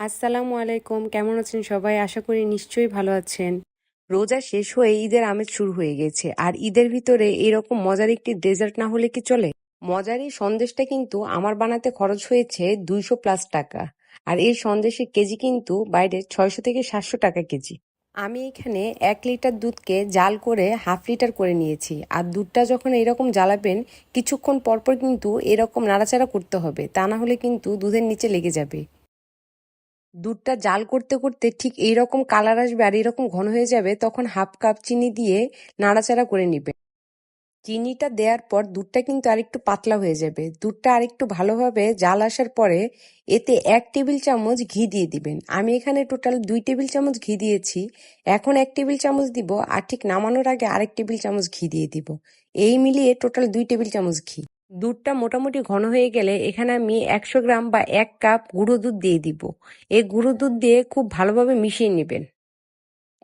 আসসালামু আলাইকুম, কেমন আছেন সবাই? আশা করি নিশ্চয়ই ভালো আছেন। রোজা শেষ হয়ে ঈদের আমেজ শুরু হয়ে গেছে। আর ঈদের ভিতরে এরকম মজার একটি ডেজার্ট না হলে কি চলে? মজার এই সন্দেশটা কিন্তু আমার বানাতে খরচ হয়েছে দুইশো প্লাস টাকা। আর এই সন্দেশের কেজি কিন্তু বাইরে ছয়শো থেকে সাতশো টাকা কেজি। আমি এখানে এক লিটার দুধকে জাল করে হাফ লিটার করে নিয়েছি। আর দুধটা যখন এরকম জ্বালাবেন, কিছুক্ষণ পরপর কিন্তু এরকম নাড়াচাড়া করতে হবে। তা না হলে কিন্তু দুধের নিচে লেগে যাবে। দুধটা জাল করতে করতে ঠিক এইরকম কালার আসবে আর এরকম ঘন হয়ে যাবে, তখন হাফ কাপ চিনি দিয়ে নাড়াচাড়া করে নিবে। চিনিটা দেওয়ার পর দুধটা কিন্তু আরেকটু পাতলা হয়ে যাবে। দুধটা আরেকটু ভালোভাবে জাল আসার পরে এতে এক টেবিল চামচ ঘি দিয়ে দিবেন। আমি এখানে টোটাল দুই টেবিল চামচ ঘি দিয়েছি। এখন এক টেবিল চামচ দিব আর ঠিক নামানোর আগে আরেক টেবিল চামচ ঘি দিয়ে দিব। এই মিলিয়ে টোটাল দুই টেবিল চামচ ঘি। দুধটা মোটামুটি ঘন হয়ে গেলে এখানে আমি একশো গ্রাম বা এক কাপ গুঁড়ো দুধ দিয়ে দিব। এই গুঁড়ো দুধ দিয়ে খুব ভালোভাবে মিশিয়ে নেবেন।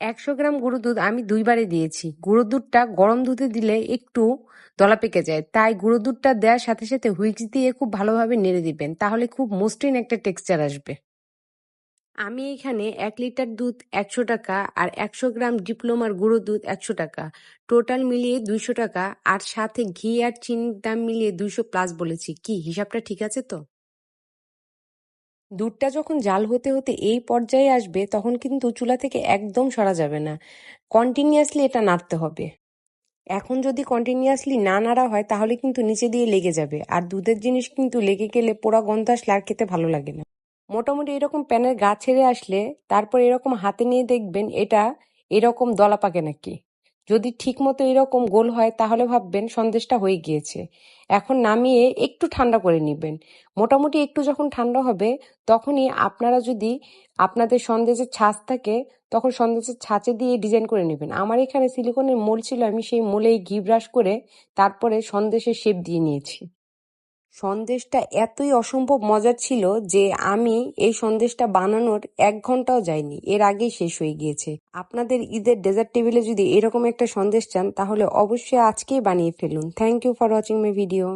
একশো গ্রাম গুঁড়ো দুধ আমি দুইবারে দিয়েছি। গুঁড়ো দুধটা গরম দুধে দিলে একটু দলা পেকে যায়। তাই গুঁড়ো দুধটা দেওয়ার সাথে সাথে হুইক্স দিয়ে খুব ভালোভাবে নেড়ে দিবেন। তাহলে খুব মসৃণ একটা টেক্সচার আসবে। আমি এখানে এক লিটার দুধ একশো টাকা আর একশো গ্রাম ডিপ্লোমার গুঁড়ো দুধ একশো টাকা। টোটাল মিলিয়ে দুইশো টাকা আর সাথে ঘি আর চিনির দাম মিলিয়ে দুইশো প্লাস বলেছি। কি, হিসাবটা ঠিক আছে তো? দুধটা যখন জাল হতে হতে এই পর্যায়ে আসবে, তখন কিন্তু চুলা থেকে একদম সরা যাবে না। কন্টিনিউয়াসলি এটা নাড়তে হবে। এখন যদি কন্টিনিউয়াসলি না নাড়া হয়, তাহলে কিন্তু নিচে দিয়ে লেগে যাবে। আর দুধের জিনিস কিন্তু লেগে গেলে পোড়া গন্ধ আসলে আর খেতে ভালো লাগে না। মোটামুটি এরকম প্যানের গা ছেড়ে আসলে তারপর এরকম হাতে নিয়ে দেখবেন এটা এরকম দলা পাকে নাকি। যদি ঠিক মতো এরকম গোল হয় তাহলে ভাববেন সন্দেশটা হয়ে গিয়েছে। এখন নামিয়ে একটু ঠান্ডা করে নেবেন। মোটামুটি একটু যখন ঠান্ডা হবে তখনই আপনারা যদি আপনাদের সন্দেশের ছাঁচ থাকে তখন সন্দেশের ছাঁচে দিয়ে ডিজাইন করে নেবেন। আমার এখানে সিলিকনের মোল ছিল, আমি সেই মোলেই ঘি ব্রাশ করে তারপরে সন্দেশের শেপ দিয়ে নিয়েছি। সন্দেশটা এতই অসম্ভব মজার ছিল যে আমি এই সন্দেশটা বানানোর এক ঘন্টাও যায়নি এর আগেই শেষ হয়ে গিয়েছে। আপনাদের ঈদের ডেজার্ট টেবিলে যদি এরকম একটা সন্দেশ চান, তাহলে অবশ্যই আজকেই বানিয়ে ফেলুন। Thank you for watching my video